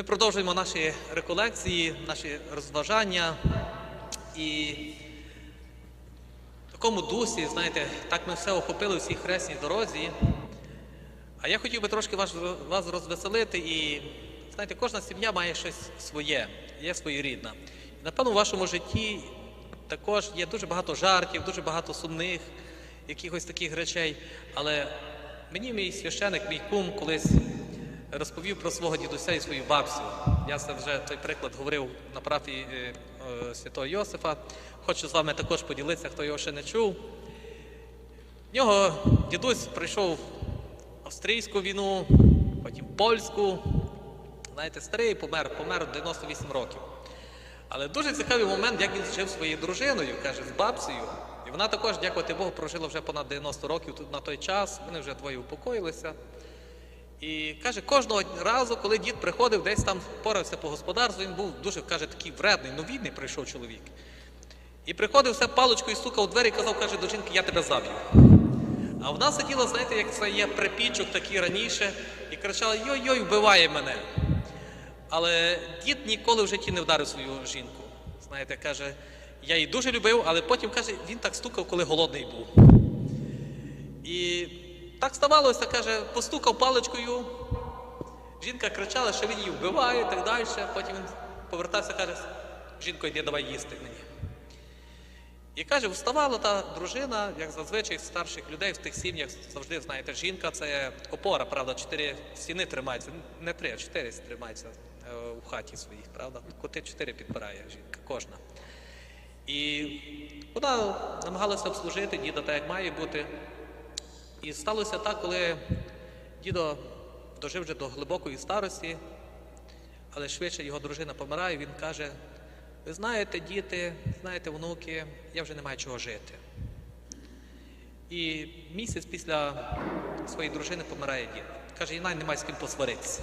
Ми продовжуємо наші реколекції, наші розважання і в такому дусі, знаєте, так ми все охопили у всій хресній дорозі. А я хотів би трошки вас, вас розвеселити і, знаєте, кожна сім'я має щось своє, є своєрідна. Напевно, у вашому житті також є дуже багато жартів, дуже багато сумних, якихось таких речей. Але мені мій священик, мій кум колись розповів про свого дідуся і свою бабцю. Я це вже той приклад говорив на парафії е, е, святого Йосифа. Хочу з вами також поділитися, хто його ще не чув. В нього дідусь прийшов австрійську війну, потім польську. Знаєте, старий помер, помер 98 років. Але дуже цікавий момент, як він жив своєю дружиною, каже, з бабцею. І вона також, дякувати Богу, прожила вже понад 90 років на той час. Вони вже двоє упокоїлися. І каже, кожного разу, коли дід приходив, десь там порався по господарству, він був дуже, каже, такий вредний, ну відний прийшов чоловік. І приходив все паличкою, стукав у двері і казав, каже, до жінки, я тебе заб'ю. А вона сиділа, знаєте, як це є припічок такий раніше, і кричала: Йой-йой, вбиває мене. Але дід ніколи в житті не вдарив свою жінку. Знаєте, каже, я її дуже любив, але потім каже, він так стукав, коли голодний був. І так ставалося, каже, постукав паличкою. Жінка кричала, що він її вбиває і так далі. Потім він повертався, каже, жінко, йди, давай їсти мені. І каже, вставала та дружина, як зазвичай старших людей в тих сім'ях завжди, знаєте, жінка це опора, правда, чотири стіни тримаються, не три, а чотири тримаються е, у хаті своїх, правда. Коти чотири підпирає жінка, кожна. І вона намагалася обслужити діда так, як має бути. І сталося так, коли дідо дожив вже до глибокої старості, але швидше його дружина помирає, він каже: ви знаєте, діти, знаєте, внуки, я вже не маю чого жити. І місяць після своєї дружини помирає дід. Каже, і немає з ким посваритися.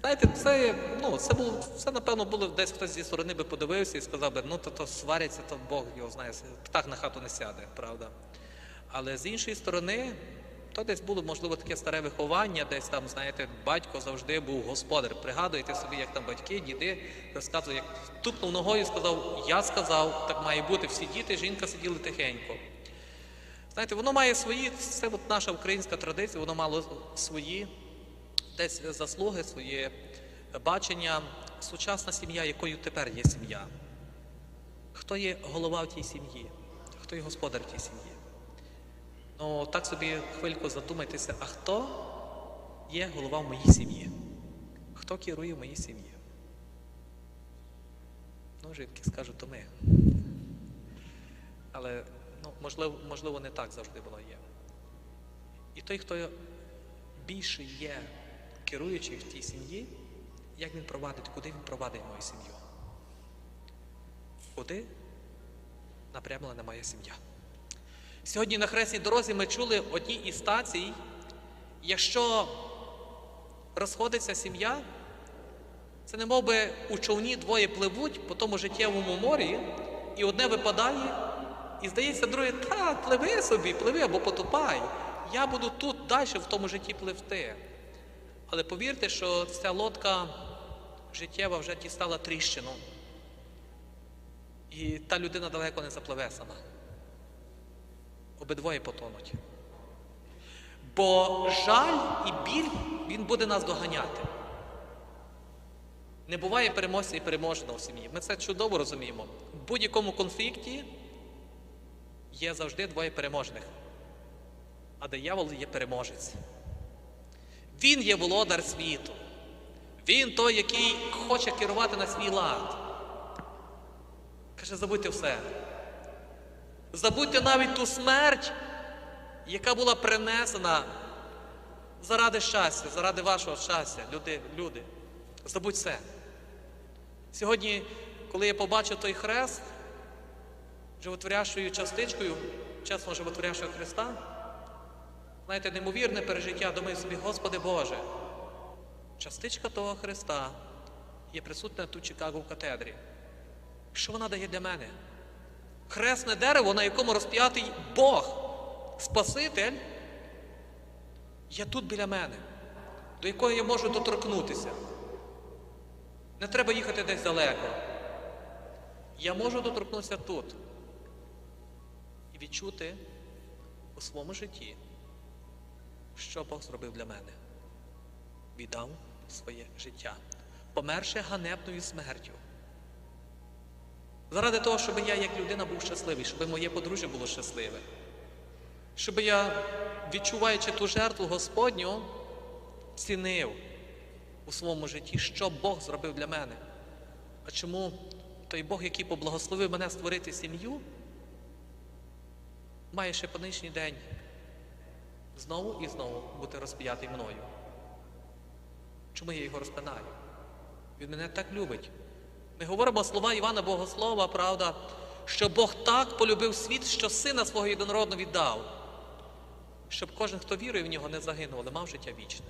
Знаєте, це, ну, це було, це, напевно, було десь хтось зі сторони би подивився і сказав би, ну то, то сваряться, то Бог його знає, птах на хату не сяде, правда. Але з іншої сторони, то десь було, можливо, таке старе виховання, десь там, знаєте, батько завжди був господар. Пригадуєте собі, як там батьки, діди розказують, як тупнув ногою і сказав, я сказав, так має бути. Всі діти, жінка сиділи тихенько. Знаєте, воно має свої, це от наша українська традиція, воно мало свої десь заслуги, своє бачення. Сучасна сім'я, якою тепер є сім'я. Хто є голова в тій сім'ї? Хто є господар в тій сім'ї? Ну, так собі хвильку задумайтеся, а хто є голова в моїй сім'ї? Хто керує в моїй сім'ї? Ну, жінки скажуть, то ми. Але ну, можливо, можливо, не так завжди воно є. І той, хто більше є керуючий в тій сім'ї, як він провадить, куди він провадить мою сім'ю? Куди напрямлена моя сім'я? Сьогодні на хресній дорозі ми чули одній із стацій, якщо розходиться сім'я, це не би у човні двоє пливуть по тому життєвому морі, і одне випадає, і здається, друге, та, пливи собі, пливи або потопай. Я буду тут далі в тому житті пливти. Але повірте, що ця лодка життєва вже дістала тріщину. І та людина далеко не запливе сама обидвоє потонуть. Бо жаль і біль він буде нас доганяти. Не буває переможця і переможеного в сім'ї. Ми це чудово розуміємо. В будь-якому конфлікті є завжди двоє переможних, а диявол є переможець. Він є володар світу. Він той, який хоче керувати на свій лад. Каже, забудьте все. Забудьте навіть ту смерть, яка була принесена заради щастя, заради вашого щастя, люди. люди. Забудь все. Сьогодні, коли я побачив той хрест, животворящою частичкою, чесно животворящого Христа, знаєте, неймовірне пережиття, думаю собі, Господи Боже, частичка того Христа є присутня тут Чикаго в катедрі. Що вона дає для мене? Хресне дерево, на якому розп'ятий Бог, Спаситель, є тут біля мене, до якого я можу доторкнутися. Не треба їхати десь далеко. Я можу доторкнутися тут і відчути у своєму житті, що Бог зробив для мене. Віддав своє життя, померши ганебною смертю. Заради того, щоб я як людина був щасливий, щоб моє подружжя було щасливе. Щоб я, відчуваючи ту жертву Господню, цінив у своєму житті, що Бог зробив для мене. А чому той Бог, який поблагословив мене створити сім'ю, має ще по нинішній день знову і знову бути розп'ятий мною? Чому я його розпинаю? Він мене так любить. Ми говоримо слова Івана Богослова, правда, що Бог так полюбив світ, що сина свого єдинородного віддав, щоб кожен, хто вірує в нього, не загинув, але мав життя вічне.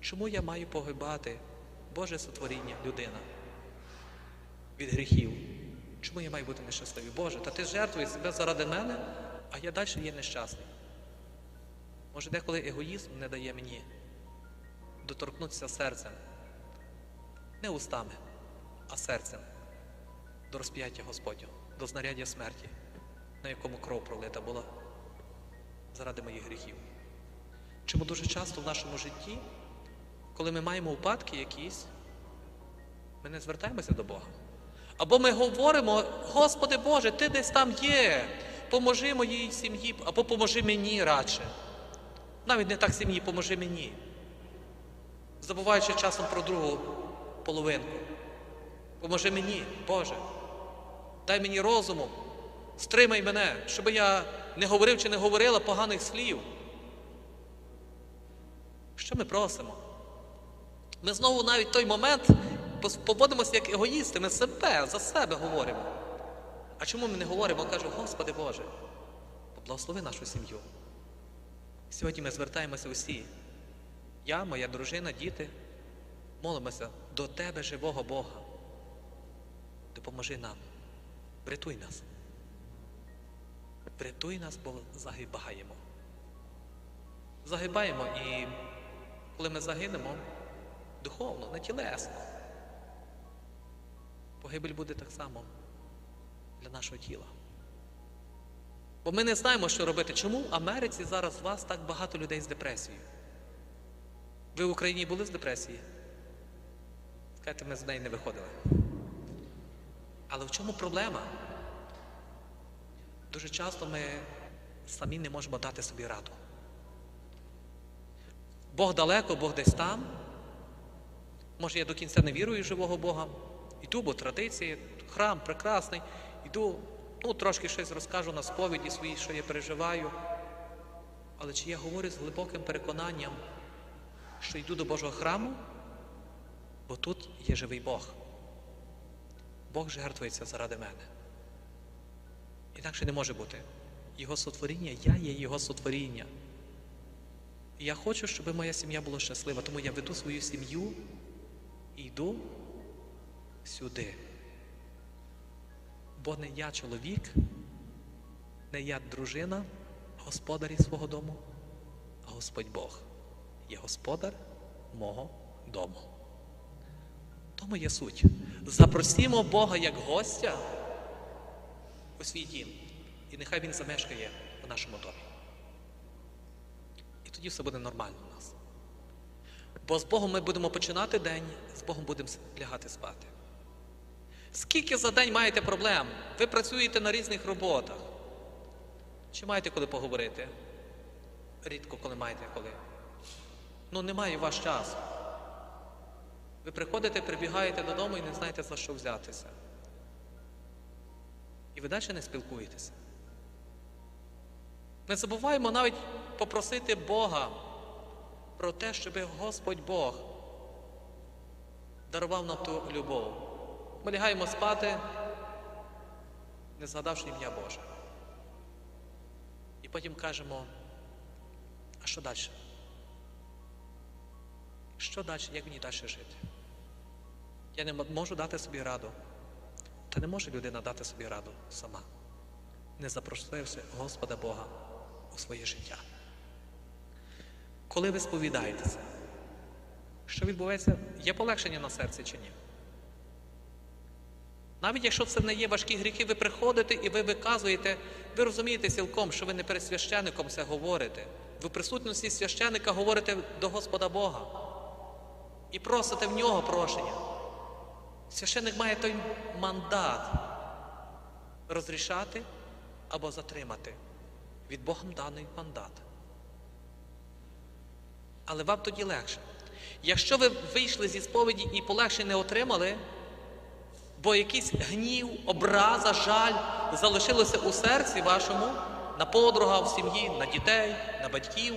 Чому я маю погибати Боже сотворіння, людина від гріхів? Чому я маю бути нещасливий? Боже, та ти жертвуєш себе заради мене, а я далі є нещасний. Може, деколи егоїзм не дає мені доторкнутися серцем, не устами, а серцем до розп'яття Господнього, до знаряддя смерті, на якому кров пролита була заради моїх гріхів. Чому дуже часто в нашому житті, коли ми маємо упадки якісь, ми не звертаємося до Бога. Або ми говоримо, Господи Боже, Ти десь там є, поможи моїй сім'ї, або поможи мені радше. Навіть не так сім'ї, поможи мені. Забуваючи часом про другу половинку. Поможи мені, Боже. Дай мені розуму, стримай мене, щоб я не говорив чи не говорила поганих слів. Що ми просимо? Ми знову навіть в той момент поводимося як егоїсти, ми себе за себе говоримо. А чому ми не говоримо? Кажу, Господи Боже, поблагослови нашу сім'ю. Сьогодні ми звертаємося усі. Я, моя дружина, діти, молимося до Тебе, живого Бога. Допоможи нам, врятуй нас. Врятуй нас, бо загибаємо. Загибаємо і коли ми загинемо духовно, не тілесно, погибель буде так само для нашого тіла. Бо ми не знаємо, що робити. Чому в Америці зараз у вас так багато людей з депресією? Ви в Україні були з депресії? Скажете, ми з неї не виходили. Але в чому проблема? Дуже часто ми самі не можемо дати собі раду. Бог далеко, Бог десь там. Може, я до кінця не вірую в живого Бога. Йду, бо традиції, храм прекрасний. Йду, ну, трошки щось розкажу на сповіді своїй, що я переживаю. Але чи я говорю з глибоким переконанням, що йду до Божого храму? Бо тут є живий Бог. Бог жертвується заради мене. Інакше не може бути. Його сотворіння, я є Його сотворіння. І я хочу, щоб моя сім'я була щаслива, тому я веду свою сім'ю і йду сюди. Бо не я чоловік, не я дружина, господарі свого дому, а Господь Бог є господар мого дому. Тому є суть. Запросімо Бога як гостя у свій дім, і нехай Він замешкає в нашому домі. І тоді все буде нормально у нас. Бо з Богом ми будемо починати день, з Богом будемо лягати спати. Скільки за день маєте проблем? Ви працюєте на різних роботах. Чи маєте коли поговорити? Рідко коли маєте коли. Ну, немає у вас часу. Ви приходите, прибігаєте додому і не знаєте, за що взятися. І ви далі не спілкуєтеся. Не забуваємо навіть попросити Бога про те, щоб Господь Бог дарував нам ту любов. Ми лягаємо спати, не згадавши ім'я Боже. І потім кажемо, а що далі? Що далі, як мені далі жити? Я не можу дати собі раду. Та не може людина дати собі раду сама, не запросивши Господа Бога у своє життя. Коли ви сповідаєтеся, що відбувається, є полегшення на серці чи ні? Навіть якщо це не є важкі гріхи, ви приходите і ви виказуєте, ви розумієте цілком, що ви не перед священником це говорите. Ви в присутності священника говорите до Господа Бога і просите в нього прощення. Священник має той мандат розрішати або затримати. Від Богом даний мандат. Але вам тоді легше. Якщо ви вийшли зі сповіді і полегшень не отримали, бо якийсь гнів, образа, жаль залишилося у серці вашому на подруга, в сім'ї, на дітей, на батьків,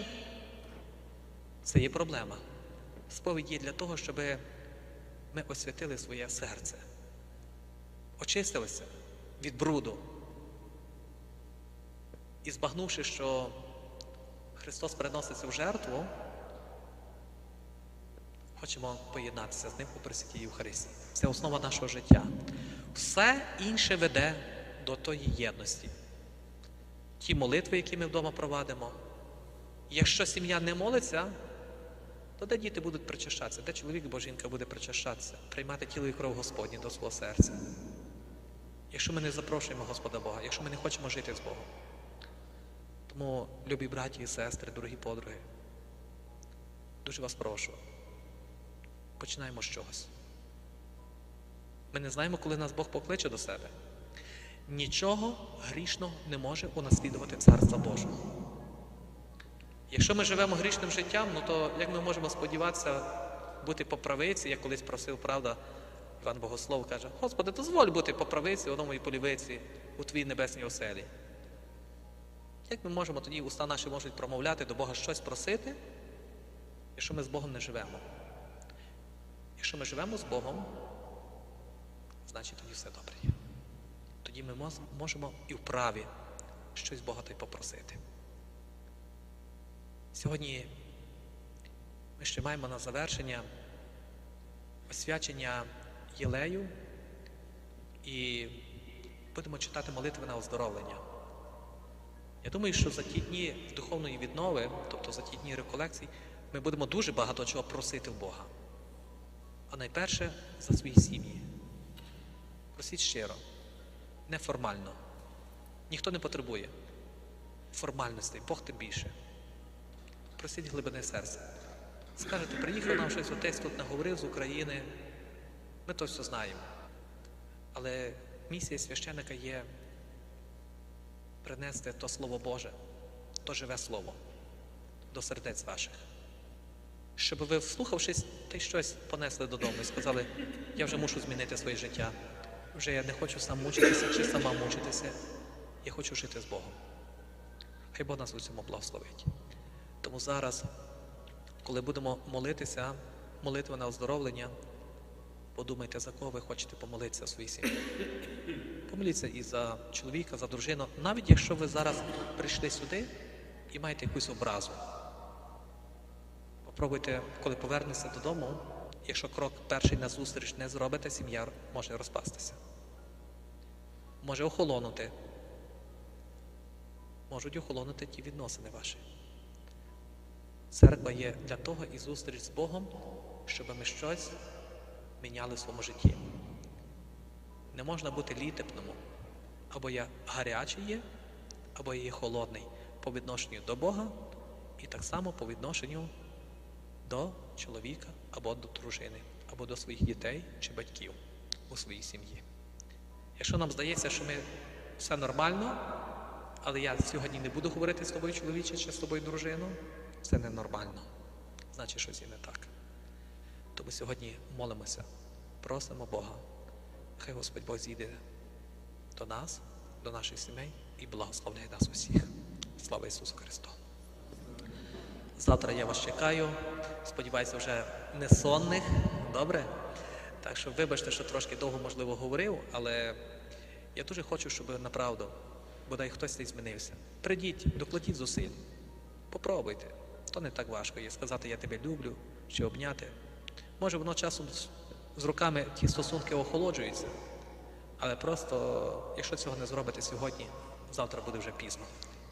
це є проблема. Сповідь є для того, щоб ми освятили своє серце, очистилися від бруду. І збагнувши, що Христос переноситься в жертву, хочемо поєднатися з ним у Пресвятій Євхаристії. Це основа нашого життя. Все інше веде до тої єдності. Ті молитви, які ми вдома провадимо. Якщо сім'я не молиться, то де діти будуть причащатися, де чоловік або жінка буде причащатися, приймати тіло і кров Господні до свого серця. Якщо ми не запрошуємо Господа Бога, якщо ми не хочемо жити з Богом. Тому, любі браті і сестри, дорогі подруги, дуже вас прошу, починаємо з чогось. Ми не знаємо, коли нас Бог покличе до себе. Нічого грішного не може унаслідувати Царства Божого. Якщо ми живемо грішним життям, ну то як ми можемо сподіватися бути по правиці, я колись просив, правда, Іван Богослов каже, Господи, дозволь бути по правиці, одному і по лівиці у Твоїй небесній оселі. Як ми можемо тоді, уста наші можуть промовляти до Бога щось просити, якщо ми з Богом не живемо? Якщо ми живемо з Богом, значить тоді все добре. Тоді ми можемо і вправі щось Бога та й попросити. Сьогодні ми ще маємо на завершення освячення Єлею і будемо читати молитви на оздоровлення. Я думаю, що за ті дні духовної віднови, тобто за ті дні реколекцій, ми будемо дуже багато чого просити в Бога. А найперше за свої сім'ї. Просіть щиро, неформально. Ніхто не потребує формальностей, Бог тим більше. Просіть глибини серця. Скажете, приїхав нам щось отець тут наговорив з України. Ми то все знаємо. Але місія священика є принести то Слово Боже, то живе Слово до сердець ваших. Щоб ви, вслухавшись, та й щось понесли додому і сказали, я вже мушу змінити своє життя. Вже я не хочу сам мучитися чи сама мучитися. Я хочу жити з Богом. Хай Бог нас у цьому благословить. Тому зараз, коли будемо молитися, молитва на оздоровлення, подумайте, за кого ви хочете помолитися в своїй сім'ї. Помоліться і за чоловіка, за дружину, навіть якщо ви зараз прийшли сюди і маєте якусь образу. Попробуйте, коли повернетеся додому, якщо крок перший на зустріч не зробите, сім'я може розпастися. Може охолонути. Можуть охолонути ті відносини ваші. Церква є для того і зустріч з Богом, щоб ми щось міняли в своєму житті. Не можна бути літепному. Або я гарячий є, або я є холодний по відношенню до Бога, і так само по відношенню до чоловіка або до дружини, або до своїх дітей чи батьків у своїй сім'ї. Якщо нам здається, що ми все нормально, але я сьогодні не буду говорити з тобою чоловіче чи з тобою дружину, це ненормально. Значить, щось і не так. Тому сьогодні молимося, просимо Бога. Хай Господь Бог зійде до нас, до наших сімей і благословляє нас усіх. Слава Ісусу Христу! Завтра я вас чекаю. Сподіваюся, вже не сонних. Добре? Так що вибачте, що трошки довго, можливо, говорив, але я дуже хочу, щоб направду, бодай хтось не змінився. Придіть, докладіть зусиль. Попробуйте. То не так важко є сказати Я тебе люблю чи обняти. Може, воно часом з- руками ті стосунки охолоджуються. Але просто, якщо цього не зробите сьогодні, завтра буде вже пізно.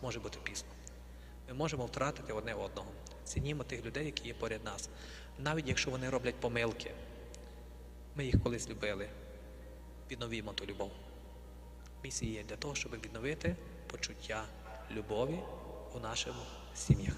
Може бути пізно. Ми можемо втратити одне одного. Цінімо тих людей, які є поряд нас. Навіть якщо вони роблять помилки. Ми їх колись любили. відновімо ту любов. Місія є для того, щоб відновити почуття любові у наших сім'ях.